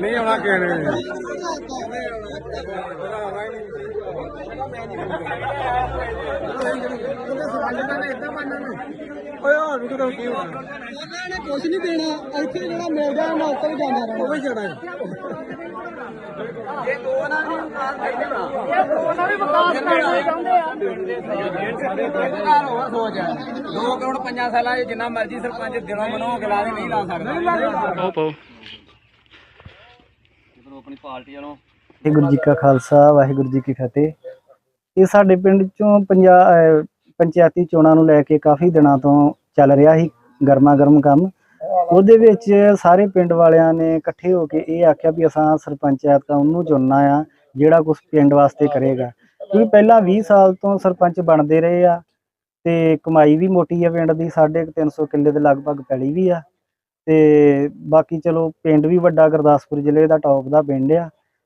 ਨਹੀਂ ਆਉਣਾ ਕਿਸੇ ਨੇ। ਓਏ ਆ ਰੁਕ ਤਾਂ ਕੀ ਹੋਣਾ ਉਹਨਾਂ ਨੇ ਕੁਝ ਨਹੀਂ ਦੇਣਾ। ਇੱਥੇ ਜਿਹੜਾ ਮਿਲ ਜਾਣਾ ਮੈਂ ਉੱਤੇ ਹੀ ਜਾਂਦਾ ਰਹਿਣਾ। ਉਹ ਵੀ ਜਾਣਾ ਸੋਚ 2 ਕਰੋੜ 5 ਸਾਲਾਂ 'ਚ ਜਿੰਨਾ ਮਰਜ਼ੀ ਸਰਪੰਚ ਦਿਲੋਂ ਮਨੋਂ ਕੇ ਲਾ ਦੇ ਨਹੀਂ ਲਾ ਸਕਦਾ। ਪਾਓ ਪਾਓ। ਜਦੋਂ ਆਪਣੀ ਪਾਰਟੀ ਵੱਲੋਂ ਵਾਹਿਗੁਰੂ ਜੀ ਕਾ ਖਾਲਸਾ ਵਾਹਿਗੁਰੂ ਜੀ ਕੀ ਫਤਿਹ। ਇਹ ਸਾਡੇ ਪਿੰਡ ਚੋਂ ਪੰਜਾਬ ਪੰਚਾਇਤੀ ਚੋਣਾਂ ਨੂੰ ਲੈ ਕੇ ਕਾਫੀ ਦਿਨਾਂ ਤੋਂ ਚੱਲ ਰਿਹਾ ਸੀ ਗਰਮਾ ਗਰਮ ਕੰਮ। ਉਹਦੇ ਵਿੱਚ ਸਾਰੇ ਪਿੰਡ ਵਾਲਿਆਂ ਨੇ ਇਕੱਠੇ ਹੋ ਕੇ ਇਹ ਆਖਿਆ ਵੀ ਅਸਾਂ ਸਰਪੰਚਾਇਤ ਦਾ ਉਹਨੂੰ ਚੁਣਨਾ ਆ, ਜਿਹੜਾ ਕੁਝ ਪਿੰਡ ਵਾਸਤੇ ਕਰੇਗਾ। ਕਿਉਂਕਿ ਪਹਿਲਾਂ 20 ਸਾਲ ਤੋਂ ਸਰਪੰਚ ਬਣਦੇ ਰਹੇ ਆ ਤੇ ਕਮਾਈ ਵੀ ਮੋਟੀ ਆ ਪਿੰਡ ਦੀ, ਸਾਢੇ ਕੁ ਤਿੰਨ ਸੌ ਕਿੱਲੇ ਦੇ ਲਗਭਗ ਪੈਲੀ ਵੀ ਆ। ਤੇ ਬਾਕੀ ਚਲੋ ਪਿੰਡ ਵੀ ਵੱਡਾ ਗੁਰਦਾਸਪੁਰ ਜ਼ਿਲ੍ਹੇ ਦਾ ਟੌਪ ਦਾ ਪਿੰਡ ਆ।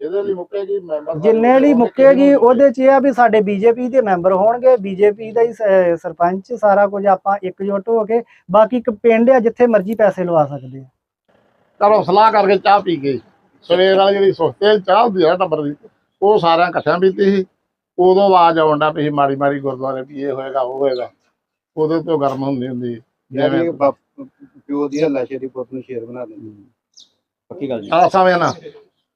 ਜਿਹਦੇ ਲਈ ਮੁੱਕੇਗੀ ਮੈਂਬਰ ਜਿੰਨੇ ਲਈ ਮੁੱਕੇਗੀ ਉਹਦੇ ਚ ਇਹ ਆ ਵੀ ਸਾਡੇ ਬੀਜੇਪੀ ਦੇ ਮੈਂਬਰ ਹੋਣਗੇ ਬੀਜੇਪੀ ਦਾ ਹੀ ਸ- ਸਰਪੰਚ ਸਾਰਾ ਕੁਝ ਆਪਾਂ ਇਕਜੁੱਟ ਹੋ ਕੇ ਬਾਕੀ ਇੱਕ ਪਿੰਡ ਆ ਜਿੱਥੇ ਮਰਜ਼ੀ ਪੈਸੇ ਲਵਾ ਸਕਦੇ ਆ। ਚਲੋ ਸਲਾਹ ਕਰਕੇ ਚਾਹ ਪੀ ਗਏ। ਸਵੇਰ ਵਾਲੀ ਜਿਹੜੀ ਸੁਸਤੇ ਚਾਹ ਹੁੰਦੀ ਹੈ ਟੱਬਰ ਦੀ ਉਹ ਸਾਰਿਆਂ ਇਕੱਠਿਆਂ ਪੀਤੀ ਸੀ। ਉਦੋਂ ਆਵਾਜ਼ ਆਉਂਦਾ ਪਈ ਸੀ ਮਾੜੀ ਮਾੜੀ ਗੁਰਦੁਆਰੇ ਵੀ ਇਹ ਹੋਏਗਾ ਉਹ ਹੋਏਗਾ। ਉਦੋਂ ਤੋਂ ਗਰਮ ਹੁੰਦੀ ਹੁੰਦੀ। ਜਿਵੇਂ ਪਿਓ ਦੀ ਹੱਲਾਸ਼ੇ ਦੀ ਪੁੱਤ ਨੂੰ ਸ਼ੇਰ ਬਣਾ ਦਿੰਦੀ। ਪੱਕੀ ਗੱਲ ਜੀ ਆ ਸਮੇਂ ਨਾ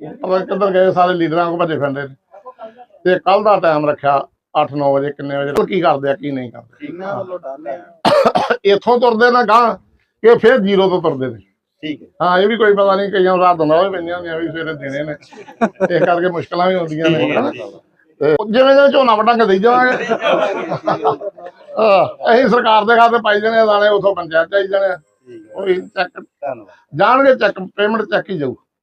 ਪਤਾ ਨੀ ਕਿੱਧਰ ਗਏ ਸਾਰੇ ਲੀਡਰਾਂ ਕੋ ਭੱਜੇ ਫਿਰਦੇ ਨੇ। ਤੇ ਕੱਲ ਦਾ ਟਾਈਮ ਰੱਖਿਆ 8-9 ਵਜੇ ਕਿੰਨੇ ਵਜੇ ਕੀ ਕਰਦੇ ਆ ਕੀ ਨਹੀਂ ਕਰਦੇ। ਇਹਨਾਂ ਵੱਲੋਂ ਡਰ ਹੈ ਇੱਥੋਂ ਤੁਰਦੇ ਨਾ ਗਾਂ ਇਹ ਫਿਰ ਜ਼ੀਰੋ ਤੋਂ ਤੁਰਦੇ ਨੇ। ਠੀਕ ਹੈ। ਹਾਂ ਇਹ ਵੀ ਕੋਈ ਪਤਾ ਨਹੀਂ ਕਈਆਂ ਨੂੰ ਰਾਤ ਹੁੰਦਾ ਵੀ ਪੈਂਦੀਆਂ ਹੁੰਦੀਆਂ ਵੀ ਸਵੇਰੇ ਦਿਨੇ ਨੇ। ਇਸ ਕਰਕੇ ਮੁਸ਼ਕਲਾਂ ਵੀ ਹੁੰਦੀਆਂ ਨੇ। ਹਨਾ। ਤੇ ਜਿਵੇਂ ਜਿਵੇਂ ਝੋਨਾ ਵਟਾਂਗੇ ਦੇਈ ਜਾਵਾਂਗੇ। ਹਾਂ ਅਸੀਂ ਸਰਕਾਰ ਦੇ ਖਾਤੇ ਪਾਈ ਜਾਣੇ ਆ ਦਾਣੇ ਉਥੋਂ ਪੰਚਾਇਤ ਚਾਈ ਜਾਣੇ ਆ। ਉਹ ਚੈੱਕ ਧੰਨਵਾਦ। ਜਾਣਗੇ ਚੈੱਕ ਪੇਮੈਂਟ ਚੈੱਕ ਹੀ ਜਾਊ।